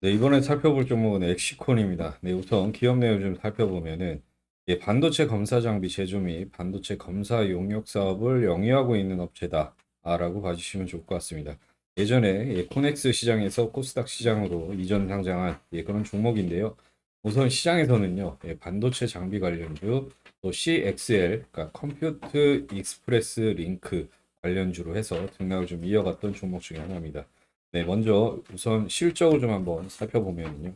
네, 이번에 살펴볼 종목은 엑시콘입니다. 네, 우선 기업 내용 좀 살펴보면은 예, 반도체 검사 장비 제조 및 반도체 검사 용역 사업을 영위하고 있는 업체다라고 봐주시면 좋을 것 같습니다. 예전에 예, 코넥스 시장에서 코스닥 시장으로 이전 상장한 예, 그런 종목인데요. 우선 시장에서는요, 예, 반도체 장비 관련주, 또 CXL, 그러니까 컴퓨트 익스프레스 링크 관련주로 해서 등락을 좀 이어갔던 종목 중에 하나입니다. 네, 먼저 우선 실적을 좀 한번 살펴보면요.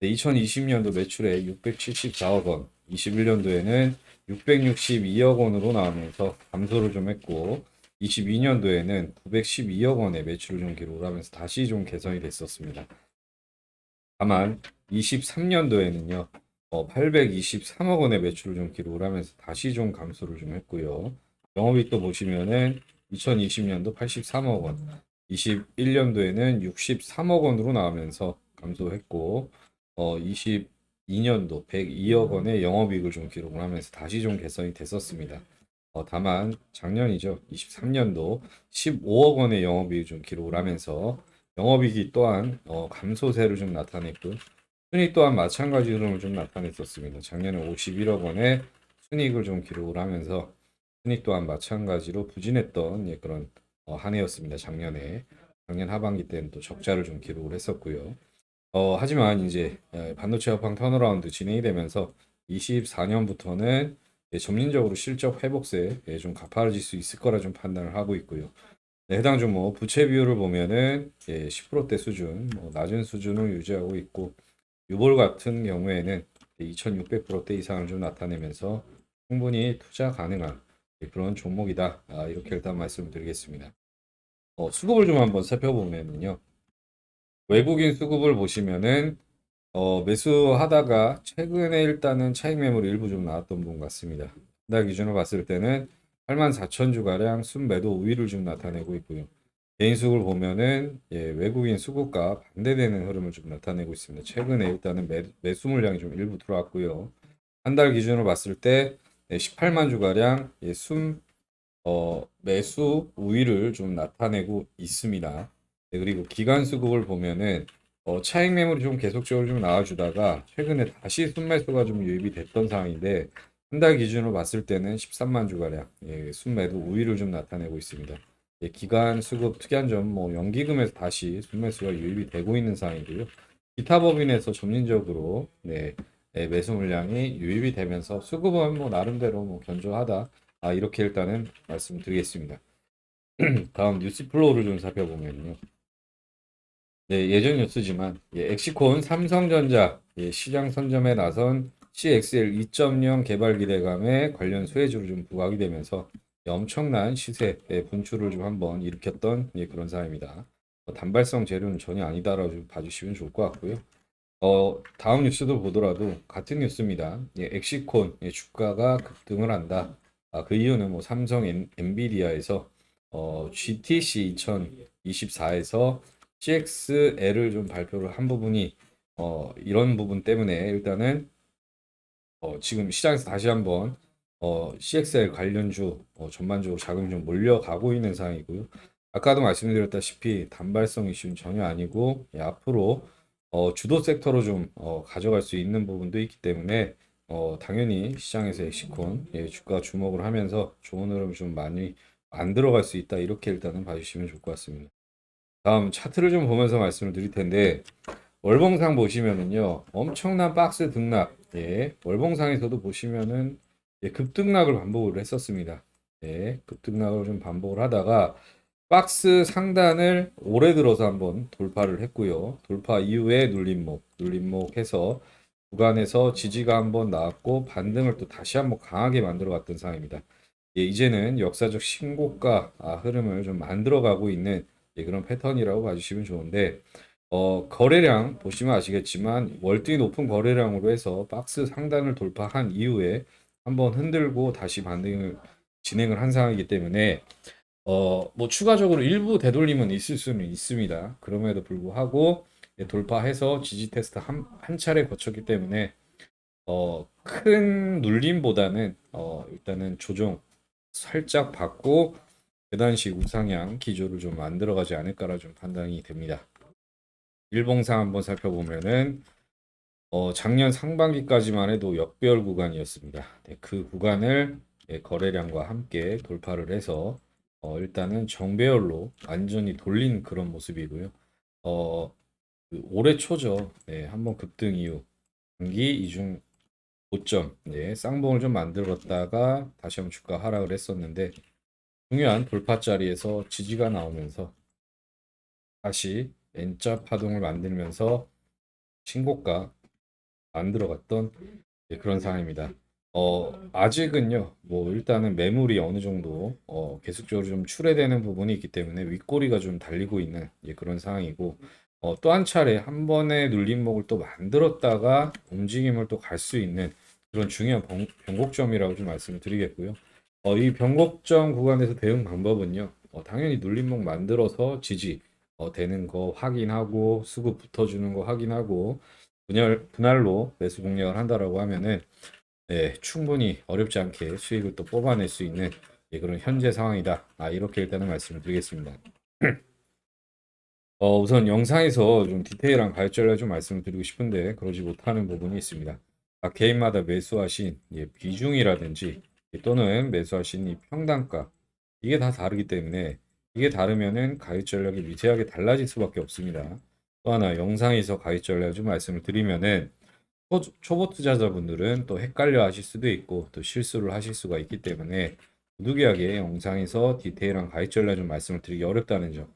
네, 2020년도 매출에 674억 원, 21년도에는 662억 원으로 나오면서 감소를 좀 했고, 22년도에는 912억 원의 매출을 좀 기록을 하면서 다시 좀 개선이 됐었습니다. 다만 23년도에는요, 823억 원의 매출을 좀 기록을 하면서 다시 좀 감소를 좀 했고요. 영업이익도 보시면은 2020년도 83억 원, 21년도에는 63억 원으로 나오면서 감소했고, 어, 22년도 102억 원의 영업이익을 좀 기록을 하면서 다시 좀 개선이 됐었습니다. 어, 다만 작년이죠. 23년도 15억 원의 영업이익을 좀 기록을 하면서 영업이익이 또한 어, 감소세를 좀 나타냈고 순익 또한 마찬가지 흐름을 좀 나타냈었습니다. 작년에 51억 원의 순익을 좀 기록을 하면서 순익 또한 마찬가지로 부진했던 예, 그런 어, 한 해였습니다. 작년에 작년 하반기 때는 또 적자를 좀 기록을 했었고요. 어, 하지만 이제 예, 반도체 업황 턴어라운드 진행이 되면서 24년부터는 예, 점진적으로 실적 회복세에 예, 좀 가파라질 수 있을 거라 좀 판단을 하고 있고요. 네, 해당 종목 부채 비율을 보면은 예, 10%대 수준, 뭐 낮은 수준을 유지하고 있고 유볼 같은 경우에는 2,600%대 이상을 좀 나타내면서 충분히 투자 가능한 예, 그런 종목이다. 아, 이렇게 일단 말씀을 드리겠습니다. 어, 수급을 좀 한번 살펴보면요. 외국인 수급을 보시면은 어, 매수하다가 최근에 일단은 차익 매물이 일부 좀 나왔던 부분 같습니다. 날 기준으로 봤을 때는 84,000주 가량 순매도 우위를 좀 나타내고 있고요. 개인 수급을 보면은 예, 외국인 수급과 반대되는 흐름을 좀 나타내고 있습니다. 최근에 일단은 매, 매수 물량이 좀 일부 들어왔고요. 한 달 기준으로 봤을 때 18만 주 가량 예, 순 어, 매수 우위를 좀 나타내고 있습니다. 네, 그리고 기간 수급을 보면은 어, 차익 매물이 좀 계속적으로 좀 나와주다가 최근에 다시 순매수가 좀 유입이 됐던 상황인데 한 달 기준으로 봤을 때는 13만 주가량 예, 순매도 우위를 좀 나타내고 있습니다. 예, 기간 수급 특이한 점, 뭐 연기금에서 다시 순매수가 유입이 되고 있는 상황이고요. 기타 법인에서 점진적으로 네, 예, 매수 물량이 유입이 되면서 수급은 뭐 나름대로 뭐 견조하다. 아, 이렇게 일단은 말씀드리겠습니다. 다음 뉴스 플로우를 좀 살펴보면요. 네, 예전 뉴스지만 예, 엑시콘 삼성전자 예, 시장 선점에 나선 CXL 2.0 개발 기대감에 관련 수혜주를 좀 부각이 되면서 엄청난 시세 예, 분출을 좀 한번 일으켰던 예, 그런 사항입니다. 어, 단발성 재료는 전혀 아니다라고 좀 봐주시면 좋을 것 같고요. 어, 다음 뉴스도 보더라도 같은 뉴스입니다. 예, 엑시콘 예, 주가가 급등을 한다. 아, 그 이유는 뭐 삼성 엔, 엔비디아에서 어, GTC 2024에서 CXL을 좀 발표를 한 부분이 어, 이런 부분 때문에 일단은 어, 지금 시장에서 다시 한번 어, CXL 관련주 어, 전반적으로 자금이 좀 몰려가고 있는 상황이고요. 아까도 말씀드렸다시피 단발성 이슈는 전혀 아니고 예, 앞으로 어, 주도 섹터로 좀 어, 가져갈 수 있는 부분도 있기 때문에 어, 당연히 시장에서 엑시콘 예, 주가 주목을 하면서 좋은 흐름을 좀 많이 만들어갈 수 있다. 이렇게 일단은 봐주시면 좋을 것 같습니다. 다음 차트를 좀 보면서 말씀을 드릴 텐데 월봉상 보시면은요 엄청난 박스 등락. 예 월봉상에서도 보시면은 예, 급등락을 반복을 했었습니다. 예 급등락을 좀 반복을 하다가 박스 상단을 올해 들어서 한번 돌파를 했고요. 돌파 이후에 눌림목 눌림목 해서 구간에서 지지가 한번 나왔고 반등을 또 다시 한번 강하게 만들어 갔던 상황입니다 예, 이제는 역사적 신고가 아, 흐름을 좀 만들어 가고 있는 예, 그런 패턴이라고 봐주시면 좋은데 어, 거래량 보시면 아시겠지만 월등히 높은 거래량으로 해서 박스 상단을 돌파한 이후에 한번 흔들고 다시 반등을 진행을 한 상황이기 때문에 어, 뭐 추가적으로 일부 되돌림은 있을 수는 있습니다. 그럼에도 불구하고 예, 돌파해서 지지 테스트 한, 한 차례 거쳤기 때문에 어, 큰 눌림보다는 어, 일단은 조정 살짝 받고 계단식 우상향 기조를 좀 만들어가지 않을까라 좀 판단이 됩니다. 일봉상 한번 살펴보면은 어, 작년 상반기까지만 해도 역배열 구간이었습니다. 네, 그 구간을 예, 거래량과 함께 돌파를 해서 어, 일단은 정배열로 완전히 돌린 그런 모습이고요. 어, 그 올해 초죠. 네, 한번 급등 이후 단기 이중 고점, 네, 쌍봉을 좀 만들었다가 다시 한번 주가 하락을 했었는데 중요한 돌파 자리에서 지지가 나오면서 다시 N자 파동을 만들면서 신고가 만들어갔던 예, 그런 상황입니다. 어, 아직은요, 뭐, 일단은 매물이 어느 정도, 어, 계속적으로 좀 출회되는 부분이 있기 때문에 윗꼬리가 좀 달리고 있는 예, 그런 상황이고, 어, 또 한 차례 한 번의 눌림목을 또 만들었다가 움직임을 또 갈 수 있는 그런 중요한 변, 변곡점이라고 좀 말씀을 드리겠고요. 어, 이 변곡점 구간에서 대응 방법은요, 어, 당연히 눌림목 만들어서 지지, 어, 되는 거 확인하고, 수급 붙어주는 거 확인하고, 분할, 분할로 매수 공략을 한다라고 하면은 네, 충분히 어렵지 않게 수익을 또 뽑아낼 수 있는 예, 그런 현재 상황이다. 아, 이렇게 일단은 말씀을 드리겠습니다. 어, 우선 영상에서 좀 디테일한 가격 전략을 좀 말씀을 드리고 싶은데 그러지 못하는 부분이 있습니다. 각 개인마다 매수하신 예, 비중이라든지 예, 또는 매수하신 이 평단가 이게 다 다르기 때문에 이게 다르면은 가격 전략이 미세하게 달라질 수밖에 없습니다. 또 하나 영상에서 가격 전략을 좀 말씀을 드리면은 초, 초보 투자자분들은 또 헷갈려 하실 수도 있고 또 실수를 하실 수가 있기 때문에 부득이하게 영상에서 디테일한 가격 전략 좀 말씀을 드리기 어렵다는 점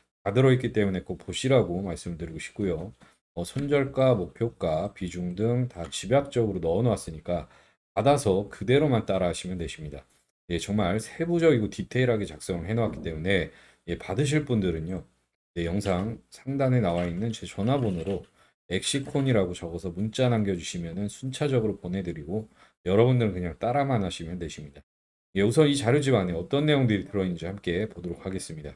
다 들어있기 때문에 꼭 보시라고 말씀드리고 싶고요. 어, 손절가, 목표가, 비중 등 다 집약적으로 넣어 놓았으니까 받아서 그대로만 따라 하시면 되십니다. 예, 정말 세부적이고 디테일하게 작성을 해 놓았기 때문에 예, 받으실 분들은요. 네, 영상 상단에 나와 있는 제 전화번호로 엑시콘이라고 적어서 문자 남겨주시면은 순차적으로 보내드리고 여러분들은 그냥 따라만 하시면 되십니다. 예, 우선 이 자료집 안에 어떤 내용들이 들어있는지 함께 보도록 하겠습니다.